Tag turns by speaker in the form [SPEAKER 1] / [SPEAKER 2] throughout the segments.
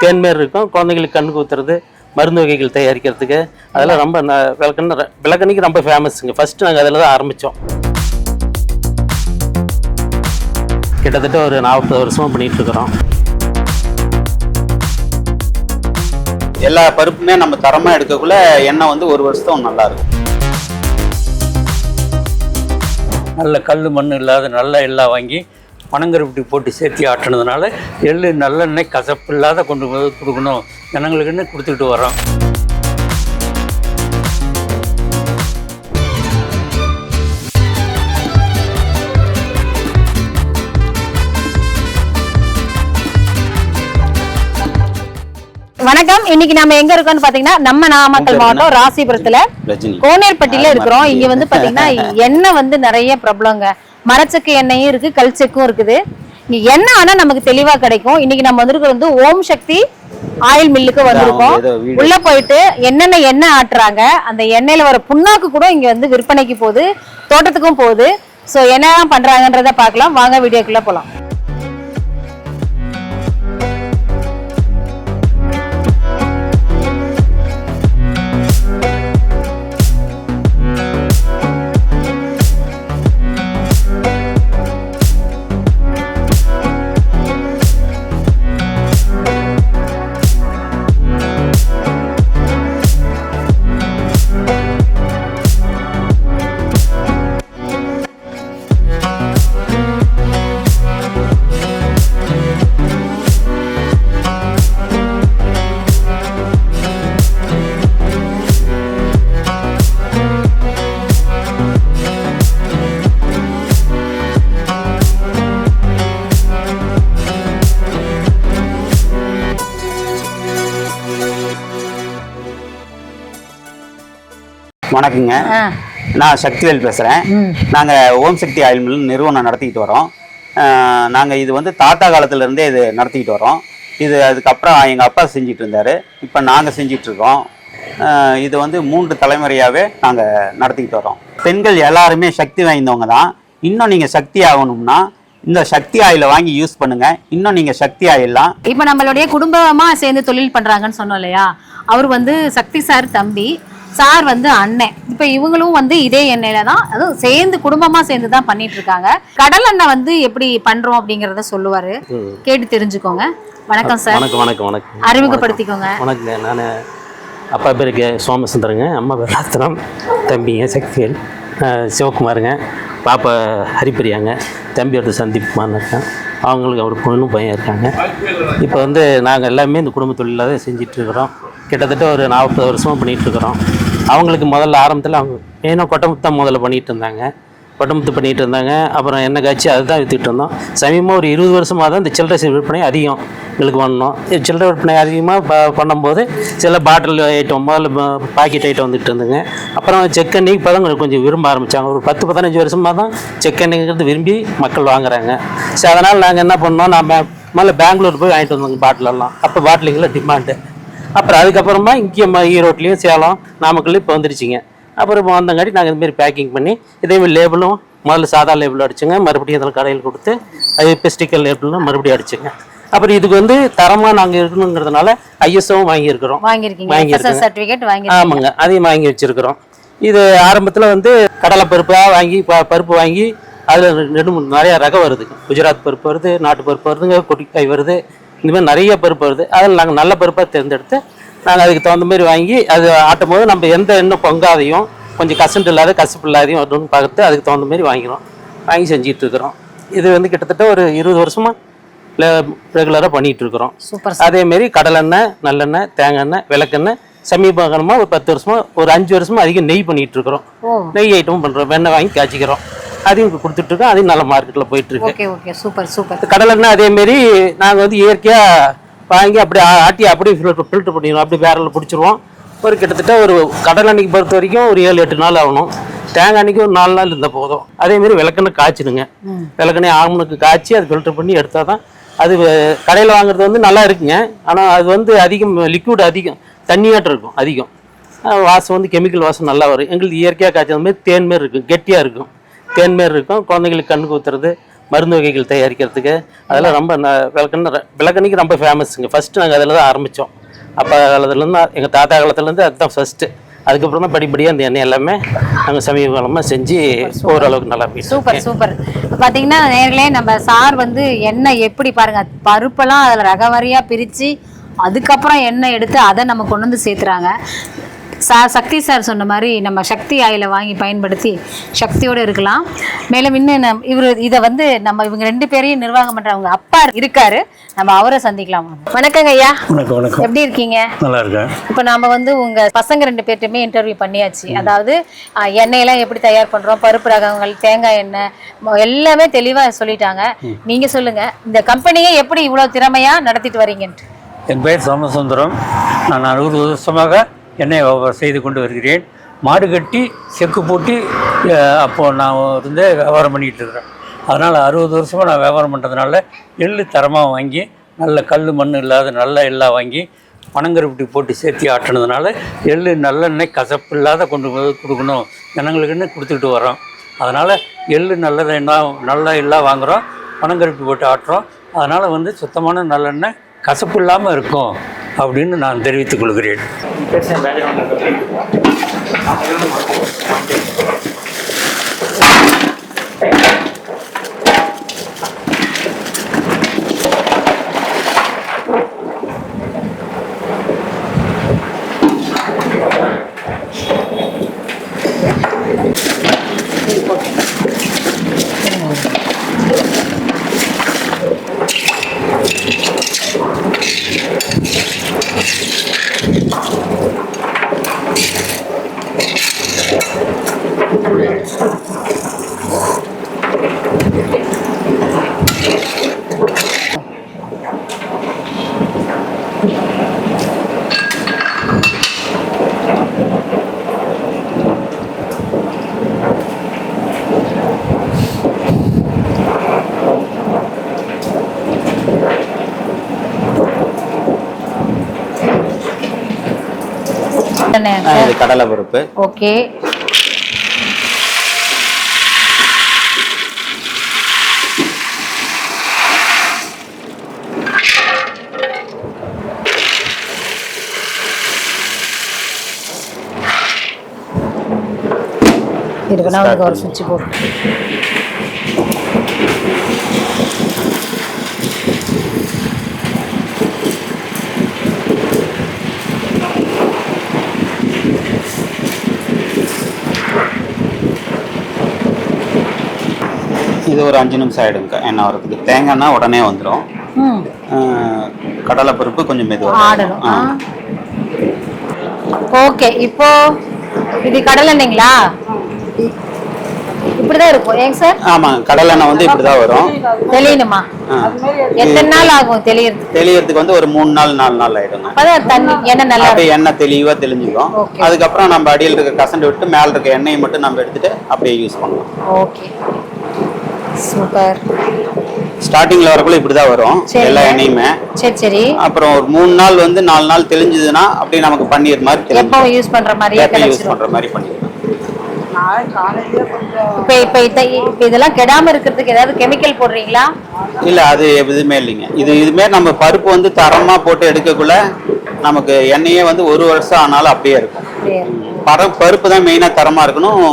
[SPEAKER 1] தேன் மாரி இருக்கும். குழந்தைங்களுக்கு கண்ணுக்கு ஊற்றுறது மருந்து வகைகள் தயாரிக்கிறதுக்கு. அதெல்லாம் ரொம்ப ந- விளக்கெண்ணெய் விளக்கெண்ணைக்கு ரொம்ப ஃபேமஸுங்க ஃபஸ்ட்டு நாங்கள் அதில் தான் ஆரம்பித்தோம் கிட்டத்தட்ட ஒரு நாற்பது வருஷமாக பண்ணிகிட்டு இருக்கிறோம்
[SPEAKER 2] எல்லா பருப்புமே நம்ம தரமா எடுக்கக்குள்ள எண்ணெய் வந்து ஒரு வருஷம் நல்லா இருக்கும்
[SPEAKER 3] நல்ல கல் மண் இல்லாத நல்ல எல்லாம் வாங்கி பனங்கருப்பட்டி போட்டு சேர்த்தி ஆட்டினதுனால எள்ளு நல்லெண்ணெய் கசப்பு இல்லாத கொண்டு கொடுக்கணும். ஜனங்களுக்குன்னு கொடுத்துட்டு வரோம்
[SPEAKER 4] வணக்கம். இன்னைக்கு நம்ம எங்க இருக்கோம்னு பாத்தீங்கன்னா நம்ம நாமக்கல் மாவட்டம் ராசிபுரத்துல கோனேர்பட்டியில இருக்கிறோம். இங்க வந்து பாத்தீங்கன்னா எண்ணெய் வந்து நிறைய பிரபலங்க. மரச்சக்கு எண்ணெயும் இருக்கு கல்ச்சக்கும் இருக்குது. இங்க எண்ணெய் ஆனா நமக்கு தெளிவா கிடைக்கும். இன்னைக்கு நம்ம வந்திருக்கிறது வந்து ஓம் சக்தி ஆயில் மில்லுக்கு வந்திருக்கோம். உள்ள போயிட்டு என்னென்ன எண்ணெய் ஆட்டுறாங்க அந்த எண்ணெயில வர புண்ணாக்கு கூட இங்க வந்து விற்பனைக்கு போகுது தோட்டத்துக்கும் போகுது. சோ என்னெல்லாம் பண்றாங்கன்றத பார்க்கலாம். வாங்க வீடியோக்குள்ள போலாம்.
[SPEAKER 2] வணக்கங்க. நான் சக்திவேல் பேசுறேன்.
[SPEAKER 4] ம்.
[SPEAKER 2] நாங்க ஓம் சக்தி ஆயில் மில் நிறுவனம் நடத்திக்கிட்டு வரோம். அஹ், நாங்க இது வந்து தாத்தா காலத்துல இருந்தே இது நடத்திக்கிட்டு வரோம். இது அதுக்கப்புறம் எங்க அப்பா செஞ்சிட்டு இருந்தாரு. இப்போ நாங்க செஞ்சிட்டு இருக்கோம். அஹ், இது வந்து மூன்று தலைமுறையாவே நாங்க நடத்திக்கிட்டு வரோம். பெண்கள் எல்லாருமே சக்தி வாய்ந்தவங்க தான். இன்னும் நீங்க சக்தி ஆகணும்னா இந்த சக்தி ஆயிலை வாங்கி யூஸ் பண்ணுங்க. இன்னும் நீங்க சக்தி ஆயிடலாம்.
[SPEAKER 4] இப்ப நம்மளுடைய குடும்பமா சேர்ந்து தொழில் பண்றாங்கன்னு சொன்னோம் இல்லையா? அவர் வந்து சக்தி சார் தம்பி. சார் வந்து அண்ணன். இப்ப இவங்களும் வந்து இதே எண்ணெயில தான் அதுவும் சேர்ந்து குடும்பமா சேர்ந்து தான் பண்ணிட்டு இருக்காங்க கடல் எண்ணெய் வந்து எப்படி பண்றோம் அப்படிங்கறத சொல்லுவாரு. கேட்டு தெரிஞ்சுக்கோங்க. வணக்கம் சார்.
[SPEAKER 1] வணக்கம் வணக்கம் வணக்கம்.
[SPEAKER 4] அறிமுகப்படுத்திக்கோங்க.
[SPEAKER 1] வணக்கங்க நான் அப்பா பேர் கே சோமசுந்தரங்க. அம்மா பேர் ரத்னம். தம்பிங்க சக்திவேல். சிவகுமாருங்க. பாப்பா ஹரிப்பிரியாங்க. தம்பியோட சந்தீப்குமார்னு இருக்கேன் அவங்களுக்கு அவர் பொண்ணும் பையன் இருக்காங்க. இப்போ வந்து நாங்கள் எல்லாமே இந்த குடும்ப தொழிலாக தான் செஞ்சுட்டு இருக்கிறோம். கிட்டத்தட்ட ஒரு நாற்பது வருஷமாக பண்ணிகிட்டு இருக்கிறோம். அவங்களுக்கு முதல்ல ஆரம்பத்தில் அவங்க மெயினாக கொட்டமுத்து தான் முதல்ல பண்ணிகிட்டு இருந்தாங்க. கொட்டமுத்து பண்ணிகிட்டு இருந்தாங்க. அப்புறம் என்ன காய்ச்சி அதுதான் விற்றுட்டு இருந்தோம். சமீபமாக ஒரு இருபது வருஷமாக தான் இந்த சில்லறை விற்பனை அதிகம் எங்களுக்கு பண்ணோம். இது சில்லறை விற்பனை அதிகமாக ப பண்ணும்போது சில பாட்டில் ஐட்டம் முதல்ல பாக்கெட் ஐட்டம் வந்துட்டு இருந்துங்க அப்புறம் செக் இப்போ தான் கொஞ்சம் விரும்ப ஆரம்பித்தாங்க ஒரு பத்து பதினஞ்சு வருஷமாக தான் செக் எண்ணெய்ங்கிறது விரும்பி மக்கள் வாங்குறாங்க. ஸோ அதனால் நாங்கள் என்ன பண்ணோம்? நான் முதல்ல பெங்களூர் போய் வாங்கிட்டு வந்தோங்க பாட்டிலெல்லாம். அப்போ பாட்டிலிங்கில் டிமாண்டு அப்புறம் அதுக்கப்புறமா இங்கே ஈரோட்லேயும் சேலம் நாமக்கல்லையும் இப்போ வந்துருச்சுங்க. அப்புறம் வந்தங்காட்டி நாங்கள் இதுமாரி பேக்கிங் பண்ணி இதேமாரி லேபிளும் முதல்ல சாதா லேபிள் அடிச்சுங்க. மறுபடியும் அதில் கடையில் கொடுத்து அது இப்போ ஸ்டிக்கர் லேபிளும் மறுபடியும் அடிச்சுங்க. அப்புறம் இதுக்கு வந்து தரமாக நாங்கள் இருக்கணுங்கிறதுனால ஐஎஸ்ஓவும் வாங்கியிருக்கிறோம்.
[SPEAKER 4] வாங்கியிருக்கீங்க.
[SPEAKER 1] ஆமாங்க. அதையும் வாங்கி வச்சிருக்கிறோம். இது ஆரம்பத்தில் வந்து கடலை பருப்பாக வாங்கி ப- பருப்பு வாங்கி அதில் ரெண்டு மூணு நிறைய ரகம் வருது. குஜராத் பருப்பு வருது நாட்டு பருப்பு வருதுங்க கொட்டிக்காய் வருது. இந்த மாதிரி நிறைய பருப்பு வருது. அதில் நாங்கள் நல்ல பருப்பாக தேர்ந்தெடுத்து நாங்கள் அதுக்கு தகுந்த மாதிரி வாங்கி அது ஆட்டும் போது நம்ம எந்த எண்ணெய் பொங்காதையும் கொஞ்சம் கசண்டு இல்லாத கசப்பு இல்லாதையும் அப்படின்னு பார்த்து அதுக்கு தகுந்த மாதிரி வாங்கிக்கிறோம். வாங்கி செஞ்சிட்டு இருக்கிறோம். இது வந்து கிட்டத்தட்ட ஒரு இருபது வருஷமாக ரெகுலராக பண்ணிகிட்டு இருக்கிறோம்.
[SPEAKER 4] சூப்பர்
[SPEAKER 1] அதே மாரி கடலெண்ணெய் நல்லெண்ணெய் தேங்காய் எண்ணெய் விளக்கெண்ணெய் சமீப காலமாக ஒரு பத்து வருஷமா ஒரு அஞ்சு வருஷமா அதிகம் நெய் பண்ணிட்டு இருக்கிறோம் நெய் ஐட்டமும் பண்றோம். வெண்ணெய் வாங்கி காய்ச்சிக்கிறோம். அதையும் கொடுத்துட்டு இருக்கோம் அதையும் நல்ல மார்க்கெட்டில் போயிட்டு இருக்கு
[SPEAKER 4] ஓகே ஓகே. Super super.
[SPEAKER 1] கடலெண்ணெய் அதே மாரி நாங்கள் வந்து இயற்கையா வாங்கி அப்படியே ஆட்டி அப்படியே ஃபில்டர் பண்ணிடுவோம். அப்படியே பேரலில் பிடிச்சிருவோம். ஒரு கிட்டத்தட்ட ஒரு கடல் எண்ணெய்க்கு பொறுத்த வரைக்கும் ஒரு ஏழு எட்டு நாள் ஆகணும். தேங்காய் எண்ணெய்க்கு ஒரு நாலு நாள் இருந்தால் போதும். அதே மாதிரி விளக்கெண்ணெய் காய்ச்சிடுங்க. விளக்கெண்ணெய் ஆமனுக்கு காய்ச்சி அது ஃபில்டர் பண்ணி எடுத்தால் தான் அது கடையில் வாங்குறது வந்து நல்லா இருக்குங்க. ஆனால் அது வந்து அதிகம் லிக்விட் அதிகம் தண்ணியாட்டம் இருக்கும் அதிகம். வாசம் வந்து கெமிக்கல் வாசம் நல்லா வரும். எங்களுக்கு இயற்கையாக காய்ச்சது மாதிரி தேன் மாரி இருக்கும் கெட்டியாக இருக்கும். தேன் மாரி இருக்கும். குழந்தைங்களுக்கு கண்ணுக்கு ஊற்றுறது மருந்து வகைகள் தயாரிக்கிறதுக்கு. அதெல்லாம் ரொம்ப ந- விளக்கண்ணிக்கு ரொம்ப ஃபேமஸுங்க ஃபஸ்ட்டு நாங்கள் அதில் தான் ஆரம்பித்தோம் அப்போ காலத்துலேருந்து எங்கள் தாத்தா காலத்துலேருந்து அதுதான் ஃபஸ்ட்டு அதுக்கப்புறம் தான் படிப்படியாக அந்த எண்ணெய் எல்லாமே நாங்கள் சமீப காலமாக செஞ்சு ஓரளவுக்கு நல்லா
[SPEAKER 4] சூப்பர் சூப்பர். இப்ப பாத்தீங்கன்னா நேரிலே நம்ம சார் வந்து எண்ணெய் எப்படி பாருங்க பருப்பெல்லாம் அதுல ரகவரியாக பிரிச்சு அதுக்கப்புறம் எண்ணெய் எடுத்து அதை நம்ம கொண்டு வந்து சேர்த்துறாங்க. சார் சக்தி சார் சொன்ன மாதிரி நம்ம சக்தி ஆயில வாங்கி பயன்படுத்தி சக்தியோடு இருக்கலாம். மேலும் இன்னும் இவர் இதை வந்து நம்ம இவங்க ரெண்டு பேரையும் நிர்வாகம் பண்றவங்க அப்பா இருக்காரு. நம்ம அவரை சந்திக்கலாம். வணக்கங்க ஐயா.
[SPEAKER 3] வணக்கம் வணக்கம்.
[SPEAKER 4] எப்படி இருக்கீங்க?
[SPEAKER 3] நல்லா இருக்கேன்.
[SPEAKER 4] இப்போ நாம வந்து உங்க பசங்க ரெண்டு பேர்ட்டுமே இன்டர்வியூ பண்ணியாச்சு. அதாவது எண்ணெயெல்லாம் எப்படி தயார் பண்றோம்? பருப்பு ரகங்கள் தேங்காய் எண்ணெய் எல்லாமே தெளிவா சொல்லிட்டாங்க. நீங்க சொல்லுங்க இந்த கம்பெனியை எப்படி இவ்வளவு திறமையா நடத்திட்டு வரீங்கன்ட்டு?
[SPEAKER 3] என் பெயர் சோமசுந்தரம். நான் அறுபது வருஷமாக எண்ணெய் வியாபாரம் செய்து கொண்டு வருகிறேன். மாடு கட்டி செக்கு போட்டு அப்போது நான் வந்து வியாபாரம் பண்ணிகிட்டு இருக்கிறேன். அதனால் அறுபது வருஷமாக நான் வியாபாரம் பண்ணுறதுனால எள்ளு தரமாக வாங்கி நல்ல கல் மண் இல்லாத நல்ல எல்லாம் வாங்கி பனங்கருப்பட்டி போட்டு சேர்த்து ஆட்டினதுனால எள்ளு நல்லெண்ணெய் கசப்பு இல்லாத கொண்டு போய் கொடுக்கணும். ஜனங்களுக்குன்னு கொடுத்துட்டு வரோம் அதனால் எள்ளு நல்லது என்ன நல்ல எல்லாம் வாங்குகிறோம் பனங்கருப்பி போட்டு ஆட்டுறோம். அதனால் வந்து சுத்தமான நல்லெண்ணெய் கசப்பு இல்லாமல் இருக்கும். அப்படின்னு நான் தெரிவித்துக் கொள்கிறேன்.
[SPEAKER 2] இது கடலை பருப்பு.
[SPEAKER 4] ஓகே. இருக்குன்னா அதுக்கு ஒரு சுவிட்ச் போட்டு.
[SPEAKER 2] இது ஒரு அஞ்சு நிமிஷம் ஆயிடுங்க எண்ணெய் வரதுக்கு தேங்காய்னா உடனே வந்துடும்
[SPEAKER 4] ம்.
[SPEAKER 2] கடலை பருப்பு கொஞ்சம் மெதுவாக
[SPEAKER 4] ஆடணும். ஓகே இப்போ இது கடலை எண்ணெய்ங்களா? இப்படிதான் இருக்கும். ஏங்க சார்?
[SPEAKER 2] ஆமாம் கடலை எண்ணெய் வந்து இப்படி தான் வரும்.
[SPEAKER 4] தெளியணுமா. எத்தனை நாள் ஆகும் தெளியறது
[SPEAKER 2] தெளியறதுக்கு வந்து ஒரு மூணு நாள் நாலு நாள் ஆயிடுங்க
[SPEAKER 4] அப்பதான் தண்ணி எண்ணெய் நல்லா
[SPEAKER 2] அப்படியே எண்ணெய் தெளிவா தெளிஞ்சுக்கும். அதுக்கப்புறம் நம்ம அடியில் இருக்க கசண்டு விட்டு மேல இருக்க எண்ணெயை மட்டும் நம்ம எடுத்துட்டு அப்படியே யூஸ் பண்ணலாம்.
[SPEAKER 4] ஓகே. சூப்பர்.
[SPEAKER 2] ஸ்டார்டிங்ல வரக்குள்ள இப்படிதான் வரும். எல்லா எண்ணெயுமே.
[SPEAKER 4] சரி சரி.
[SPEAKER 2] அப்புறம் ஒரு மூணு நாள் வந்து நாலு நாள் தெளிஞ்சதுன்னா அப்படியே நமக்கு பன்னீர் மாதிரி
[SPEAKER 4] எப்போ யூஸ் பண்ற மாதிரியே
[SPEAKER 2] எப்போ யூஸ் பண்ற மாதிரி பண்ணிடலாம்.
[SPEAKER 4] இப்போ இப்போ இத இப்போ இதெல்லாம் கெடாம இருக்கிறதுக்கு ஏதாவது கெமிக்கல் போடுறீங்களா?
[SPEAKER 2] இல்ல அது எதுவுமே இல்லைங்க. இது இதுமே நம்ம பருப்பு வந்து தரமா போட்டு எடுக்கக்குள்ள நமக்கு எண்ணெயே வந்து ஒரு வருஷம் ஆனாலும் அப்படியே இருக்கும். பருப்பு தான் மெயினா தரமா இருக்கணும்.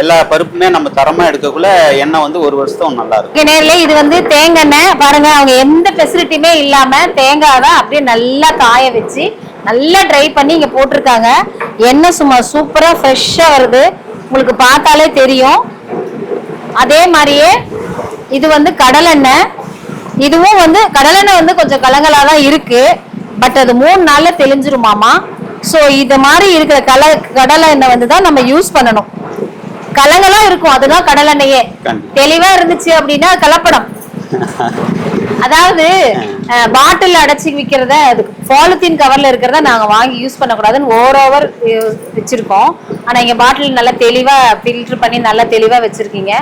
[SPEAKER 2] எல்லா பருப்புமே நம்ம தரமா எடுக்கக்குள்ள எண்ணெய் வந்து ஒரு வருஷம் நல்லா இருக்கும்
[SPEAKER 4] இங்க இது வந்து தேங்காய் எண்ணெய். பாருங்க அவங்க எந்த ஃபெசிலிட்டியுமே இல்லாம தான் அப்படியே நல்லா காய வச்சு நல்லா ட்ரை பண்ணி இங்க போட்டிருக்காங்க. எண்ணெய் சும்மா சூப்பரா ஃப்ரெஷ்ஷா வருது. உங்களுக்கு பார்த்தாலே தெரியும். அதே மாதிரியே இது வந்து கடலெண்ணெய் இதுவும் வந்து கடலெண்ணெய் வந்து கொஞ்சம் கலங்கலாக தான் இருக்கு. பட் அது மூணு நாள்ல தெளிஞ்சிருமாமா? ஸோ இது மாதிரி இருக்கிற கல கடலை எண்ணெய் வந்து தான் நம்ம யூஸ் பண்ணணும். கலங்கலாம் இருக்கும். அதுதான் கடலெண்ணெயே.
[SPEAKER 2] கண்டிப்பா.
[SPEAKER 4] தெளிவா இருந்துச்சு அப்படின்னா கலப்படம். அதாவது பாட்டில் அடைச்சி விற்கிறத அது பாலித்தீன் கவர்ல இருக்கிறத நாங்க வாங்கி யூஸ் பண்ணக்கூடாதுன்னு ஓவர் ஓவர் வச்சிருக்கோம். ஆனா இங்க பாட்டில் நல்லா தெளிவா ஃபில்டர் பண்ணி நல்லா தெளிவா வச்சிருக்கீங்க.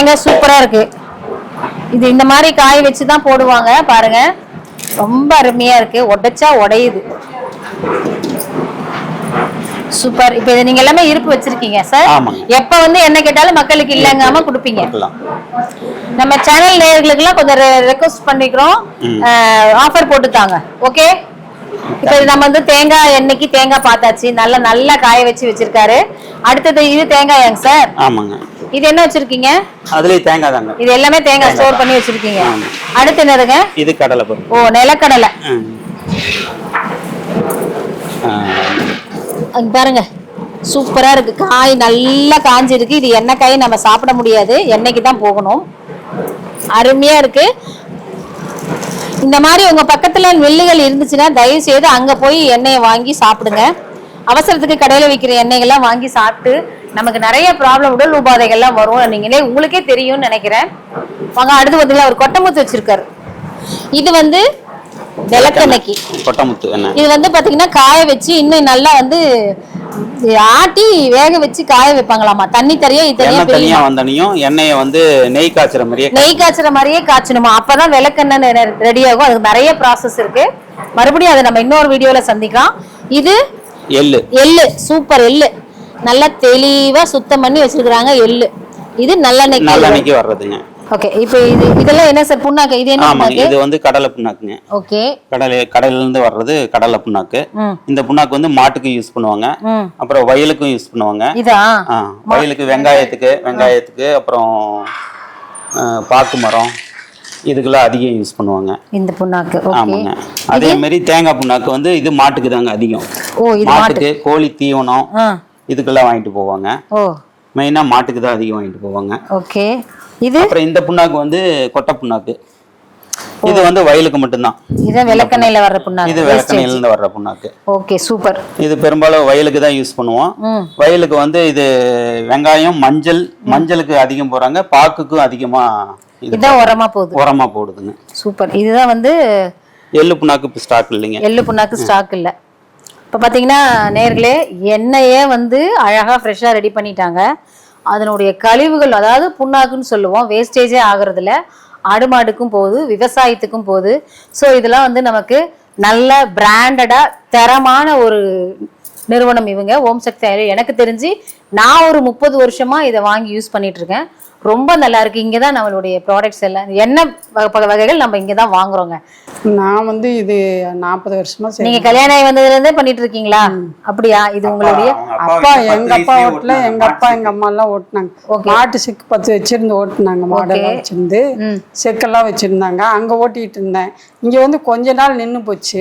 [SPEAKER 4] தேங்காய் சூப்பரா இருக்கு. இது இந்த மாதிரி காய வச்சு தான் போடுவாங்க பாருங்க. ரொம்ப அருமையா இருக்கு. உடைச்சா உடையுது. சூப்பர். இப்போ இதை நீங்க எல்லாமே இருப்பு வச்சிருக்கீங்க சார். எப்ப வந்து என்ன கேட்டாலும் மக்களுக்கு இல்லைங்காம கொடுப்பீங்க. நம்ம சேனல் நேயர்களுக்கெல்லாம் கொஞ்சம் ரெக்வஸ்ட் பண்ணிக்கிறோம். ஆஃபர் போட்டு தாங்க. ஓகே இப்போ நம்ம வந்து தேங்காய் எண்ணெய்க்கு தேங்காய் பார்த்தாச்சு. நல்ல நல்லா காய வச்சு வச்சிருக்காரு. அடுத்தது இது தேங்காயாங்க சார்?
[SPEAKER 2] ஆமாங்க.
[SPEAKER 4] இது என்ன வச்சிருக்கீங்க?
[SPEAKER 2] அதுலேயும் தேங்காய் தாங்க.
[SPEAKER 4] இது எல்லாமே தேங்காய் ஸ்டோர் பண்ணி வச்சிருக்கீங்க. அடுத்து என்னதுங்க?
[SPEAKER 2] இது கடலை பருப்பு.
[SPEAKER 4] ஓ நிலக்கடலை. பாருங்க. சூப்பரா இருக்கு. காய் நல்லா காஞ்சிருக்கு. இது எண்ணெய் காய் நம்ம சாப்பிட முடியாது. எண்ணெய்க்கு தான் போகணும். அருமையா இருக்கு. இந்த மாதிரி உங்க பக்கத்துல நெல்லுகள் இருந்துச்சுன்னா தயவு செய்து அங்க போய் எண்ணெயை வாங்கி சாப்பிடுங்க. அவசரத்துக்கு கடையில விற்கிற எண்ணெய்கள்லாம் வாங்கி சாப்பிட்டு நமக்கு நிறைய ப்ராப்ளம் உடல் உபாதைகள்லாம் வரும். நீங்களே உங்களுக்கே தெரியும்னு நினைக்கிறேன். வாங்க அடுத்து பார்த்தீங்களா ஒரு கொட்டமுத்து வச்சிருக்காரு. இது வந்து விளக்கெண்ணெய்க்கு.
[SPEAKER 2] கொட்டமுத்து
[SPEAKER 4] இது வந்து பாத்தீங்கன்னா காய வச்சு இன்னும் நல்லா வந்து ஆட்டி வேக வச்சு காய வைப்பாங்களாமா? தண்ணி தனியா தனியா
[SPEAKER 2] தனியா. வந்தனையும் எண்ணெயை வந்து நெய் காய்ச்சுற மாதிரியே
[SPEAKER 4] நெய் காய்ச்சுற மாதிரியே காய்ச்சணுமா? அப்பதான் விளக்கெண்ணெய் ரெடி ஆகும். அதுக்கு நிறைய ப்ராசஸ் இருக்கு. மறுபடியும் அதை நம்ம இன்னொரு வீடியோல சந்திக்கலாம். இது
[SPEAKER 2] எள்ளு.
[SPEAKER 4] எள்ளு சூப்பர் எள்ளு. நல்லா தெளிவா சுத்தம் பண்ணி வச்சிருக்காங்க எள்ளு. இது நல்லெண்ணெய்
[SPEAKER 2] நல்லெண்ணெய்க்கு வர்றதுங்க.
[SPEAKER 4] ஓகே இப்போ இது இதெல்லாம் என்ன சார் புண்ணாக்கு? இது என்ன
[SPEAKER 2] இது வந்து கடலை புண்ணாக்குங்க.
[SPEAKER 4] ஓகே.
[SPEAKER 2] கடலை கடலையில இருந்து வர்றது கடலை புண்ணாக்கு. இந்த புண்ணாக்கு வந்து மாட்டுக்கு யூஸ் பண்ணுவாங்க. அப்புறம் வயலுக்கும் யூஸ் பண்ணுவாங்க.
[SPEAKER 4] இதா?
[SPEAKER 2] வயலுக்கு வெங்காயத்துக்கு வெங்காயத்துக்கு அப்புறம் பாக்கு மரம் இதுக்கெல்லாம் அதிகம் யூஸ் பண்ணுவாங்க.
[SPEAKER 4] இந்த புண்ணாக்கு
[SPEAKER 2] ஆமாங்க. அதே மாதிரி தேங்காய் புண்ணாக்கு வந்து இது மாட்டுக்கு தாங்க அதிகம். மாட்டுக்கு கோழி தீவனம் இதுக்கெல்லாம் வாங்கிட்டு போவாங்க.
[SPEAKER 4] ஓ.
[SPEAKER 2] மெயினாக மாட்டுக்கு தான் அதிகம் வாங்கிட்டு போவாங்க.
[SPEAKER 4] ஓகே. இது?
[SPEAKER 2] அப்புறம் இந்த புண்ணாக்கு வந்து கொட்டை புண்ணாக்கு. இது வந்து வயலுக்கு மட்டும்தான்.
[SPEAKER 4] இதான் விளக்கெண்ணெயில வர்ற புண்ணாக்கு.
[SPEAKER 2] இது விளக்கணையிலேருந்து வர்ற புண்ணாக்கு.
[SPEAKER 4] Okay super.
[SPEAKER 2] இது பெரும்பாலும் வயலுக்கு தான் யூஸ் பண்ணுவோம். வயலுக்கு வந்து இது வெங்காயம் மஞ்சள் மஞ்சளுக்கு அதிகம் போறாங்க பாக்குக்கும் அதிகமா இது
[SPEAKER 4] இதான் உரமா போகுது.
[SPEAKER 2] உரமா போடுதுங்க.
[SPEAKER 4] சூப்பர். இதுதான் வந்து
[SPEAKER 2] எள்ளு புண்ணாக்கு ஸ்டாக் இல்லைங்க.
[SPEAKER 4] எள்ளு புண்ணாக்கு ஸ்டாக் இல்லை. இப்போ பார்த்தீங்கன்னா நேர்களே எண்ணெயே வந்து அழகாக ஃப்ரெஷ்ஷாக ரெடி பண்ணிட்டாங்க. அதனுடைய கழிவுகள் அதாவது புண்ணாக்குன்னு சொல்லுவோம் வேஸ்டேஜே ஆகிறதுல ஆடு மாடுக்கும் போகுது விவசாயத்துக்கும் போகுது. ஸோ இதெல்லாம் வந்து நமக்கு நல்ல பிராண்டடாக தரமான ஒரு நிறுவனம் இவங்க. ஓம் சக்தி எனக்கு தெரிஞ்சு நான் ஒரு முப்பது வருஷமாக இதை வாங்கி யூஸ் பண்ணிகிட்ருக்கேன் இருக்கேன். ரொம்ப நல்லா இருக்கு. இங்கே தான் நம்மளுடைய ப்ராடக்ட்ஸ் எல்லாம். வகை- வகைகள் நம்ம இங்கே தான் வாங்குறோங்க?
[SPEAKER 5] நான் வந்து இது நாற்பது வருஷமா.
[SPEAKER 4] நீங்க கல்யாணம் ஆகி வந்ததுல இருந்தே பண்ணிட்டு இருக்கீங்களா அப்படியா? இது உங்களுடைய
[SPEAKER 5] அப்பா எங்க அப்பா ஓட்டல எங்க அப்பா எங்க அம்மா எல்லாம் ஓட்டுனாங்க. மாட்டு செக்கு பத்து வச்சிருந்து ஓட்டுனாங்க மாடெல்லாம் வச்சிருந்து. செக்கெல்லாம் வச்சிருந்தாங்க. அங்க ஓட்டிட்டு இருந்தேன். இங்க வந்து கொஞ்ச நாள் நின்னு போச்சு.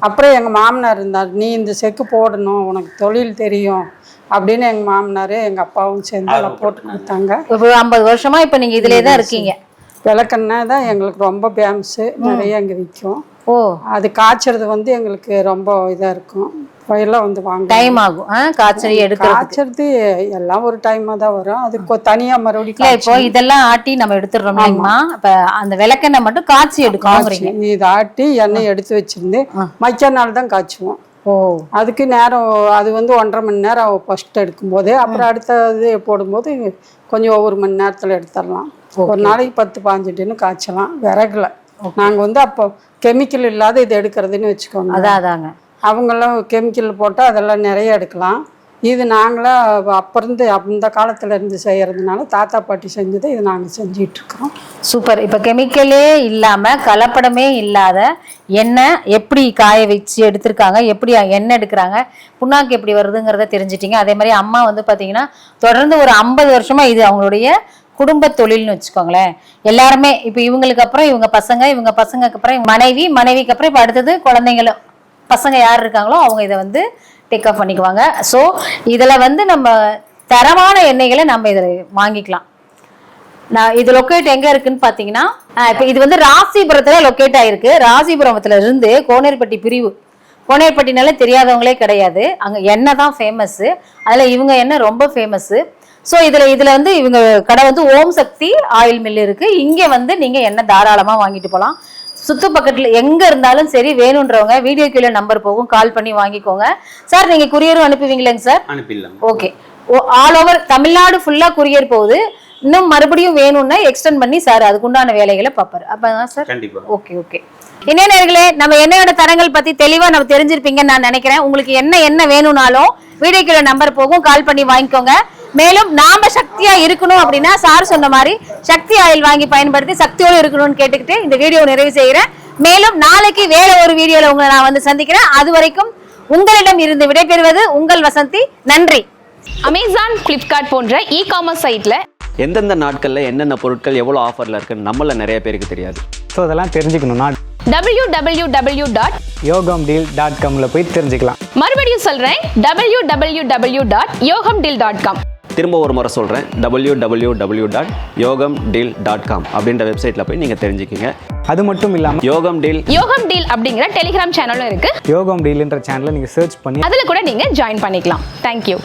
[SPEAKER 5] அப்புறம் எங்க மாமனார் இருந்தார். நீ இந்த செக்கு போடணும் உனக்கு தொழில் தெரியும். அப்படின்னு எங்க மாமனார் எங்க அப்பாவும் சேர்ந்து எல்லாம் போட்டு கொடுத்தாங்க.
[SPEAKER 4] இப்போ ஐம்பது வருஷமா இப்ப நீங்க இதுலயே தான் இருக்கீங்க.
[SPEAKER 5] விளக்கெண்ணெய் தான் எங்களுக்கு ரொம்ப ஃபேமஸு நிறைய அங்கே விற்கும்
[SPEAKER 4] ஓ.
[SPEAKER 5] அது காய்ச்சறது வந்து எங்களுக்கு ரொம்ப இதா இருக்கும். வயல்லாம் வந்து வாங்க
[SPEAKER 4] டைம் ஆகும். ஆ, காய்ச்சல் எடுக்கிறது
[SPEAKER 5] காய்ச்சறது எல்லாம் ஒரு டைமா தான் வரும். அது கொ- தனியா மறுபடியும்
[SPEAKER 4] இல்ல இப்போ இதெல்லாம் ஆட்டி நம்ம எடுத்துடுறோம் இல்லைங்கம்மா இப்ப அந்த விளக்கெண்ணெய் மட்டும் காய்ச்சி
[SPEAKER 5] காய்ச்சி இதை ஆட்டி எண்ணெய் எடுத்து வச்சிருந்து மச்ச நாள் தான் காய்ச்சுவோம். அதுக்கு நேரம் அது வந்து ஒன்றரை மணி நேரம் ஃபர்ஸ்ட் எடுக்கும்போது. அப்புறம் அடுத்தது போடும்போது கொஞ்சம் ஒவ்வொரு மணி நேரத்துல எடுத்துடலாம். ஒரு நாளைக்கு பத்து பாஞ்சு டின்னு காய்ச்சலாம். விறகுல. நாங்க வந்து அப்போ கெமிக்கல் இல்லாத இது எடுக்கிறதுன்னு வச்சுக்கோங்க
[SPEAKER 4] அதான் அதாங்க.
[SPEAKER 5] அவங்கெல்லாம் கெமிக்கல் போட்டால் அதெல்லாம் நிறைய எடுக்கலாம். இது நாங்களாம் அப்போ இருந்து அந்த காலத்தில் இருந்து செய்கிறதுனால தாத்தா பாட்டி செஞ்சதை இது நாங்கள் செஞ்சிட்டு
[SPEAKER 4] சூப்பர். இப்போ கெமிக்கலே இல்லாமல் கலப்படமே இல்லாத எண்ணெய் எப்படி காய வச்சு எடுத்திருக்காங்க எப்படி எண்ணெய் எடுக்கிறாங்க புண்ணாக்கு எப்படி வருதுங்கிறத தெரிஞ்சிட்டிங்க. அதே மாதிரி அம்மா வந்து பார்த்தீங்கன்னா தொடர்ந்து ஒரு ஐம்பது வருஷமாக இது அவங்களுடைய குடும்ப தொழில்னு வச்சுக்கோங்களேன். எல்லாருமே இப்போ இவங்களுக்கு அப்புறம் இவங்க பசங்க இவங்க பசங்களுக்கு அப்புறம் மனைவி மனைவிக்கு அப்புறம் இப்போ அடுத்தது குழந்தைங்களும். பசங்க யார் இருக்காங்களோ அவங்க இதை வந்து டேக் ஆஃப் பண்ணிக்குவாங்க. ஸோ இதில் வந்து நம்ம தரமான எண்ணெய்களை நம்ம இதில் வாங்கிக்கலாம். நான் இது லொக்கேட் எங்க இருக்குன்னு பாத்தீங்கன்னா இப்போ இது வந்து ராசிபுரத்துல லொக்கேட் ஆயிருக்கு. ராசிபுரத்துல இருந்து கோனேர்பட்டி பிரிவு. கோனேர்பட்டினால தெரியாதவங்களே கிடையாது. அங்க எண்ணெய் தான் ஃபேமஸ் அதுல இவங்க எண்ணெய் ரொம்ப ஃபேமஸ் ஸோ இதுல இதுல வந்து இவங்க கடை வந்து ஓம் சக்தி ஆயில் மில் இருக்கு. இங்க வந்து நீங்க எண்ணெய் தாராளமா வாங்கிட்டு போகலாம் சுத்து பக்கத்துல எங்க இருந்தாலும் சரி வேணுன்றவங்க வீடியோ கீழே நம்பர் போகும். கால் பண்ணி வாங்கிக்கோங்க. சார் நீங்க குரியரும் அனுப்புவீங்களேங்க சார்
[SPEAKER 2] அனுப்பிடலாம்
[SPEAKER 4] ஓகே ஆல் ஓவர் தமிழ்நாடு ஃபுல்லா குரியர் போகுது. இன்னும் மறுபடியும் வேணும்னா எக்ஸ்டெண்ட் பண்ணி சார் அதுக்குண்டான வேலைகளை பார்ப்பாரு. அப்பதான் சார் ஓகே ஓகே என்ன நேர்களே நம்ம எண்ணெயோட தரங்கள் பத்தி தெளிவா நம்ம தெரிஞ்சிருப்பீங்கன்னு நான் நினைக்கிறேன். உங்களுக்கு என்ன என்ன வேணும்னாலும் வீடியோ கீழே நம்பர் போகும். கால் பண்ணி வாங்கிக்கோங்க. மேலும் நாம சக்தியா இருக்கணும் அப்படின்னா சார் சொன்ன மாதிரி சக்தி ஆயில் வாங்கி பயன்படுத்தி சக்தியோடு இருக்கணும்னு கேட்டுக்கிட்டு இந்த வீடியோ நிறைவு செய்கிறேன். மேலும் நாளைக்கு வேற ஒரு வீடியோல உங்களை நான் வந்து சந்திக்கிறேன். அது வரைக்கும் உங்களிடம் இருந்து விடைபெறுவது உங்கள் வசந்தி. நன்றி.
[SPEAKER 6] அமேசான் ஃப்ளிப்கார்ட் போன்ற இ காமர்ஸ் சைட்ல
[SPEAKER 7] எந்தெந்த நாட்களில் என்னென்ன பொருட்கள் எவ்வளோ ஆஃபரில் இருக்குன்னு நம்மள நிறைய பேருக்கு தெரியாது.
[SPEAKER 8] ஸோ அதெல்லாம் தெரிஞ்சுக்கணும்னா
[SPEAKER 6] W W W dot
[SPEAKER 8] Yogam deal dot காமில் போய் தெரிஞ்சுக்கலாம்.
[SPEAKER 6] மறுபடியும் சொல்றேன் W W W dot Yogam deal dot com
[SPEAKER 7] திரும்ப ஒரு முறை சொல்கிறேன் W W W dot Yogam deal dot com அப்படின்ற வெப்சைட்டில் போய் நீங்கள் தெரிஞ்சுக்கிங்க.
[SPEAKER 8] அது மட்டும் இல்லாமல்
[SPEAKER 7] யோகம் டீல்
[SPEAKER 6] யோகம் டீல் அப்படிங்கிற டெலிகிராம் சேனலும் இருக்கு.
[SPEAKER 8] யோகம் டீல்ன்ற சேனலை நீங்கள் சர்ச் பண்ணி
[SPEAKER 6] அதுல கூட நீங்க ஜாயின் பண்ணிக்கலாம். தேங்க்யூ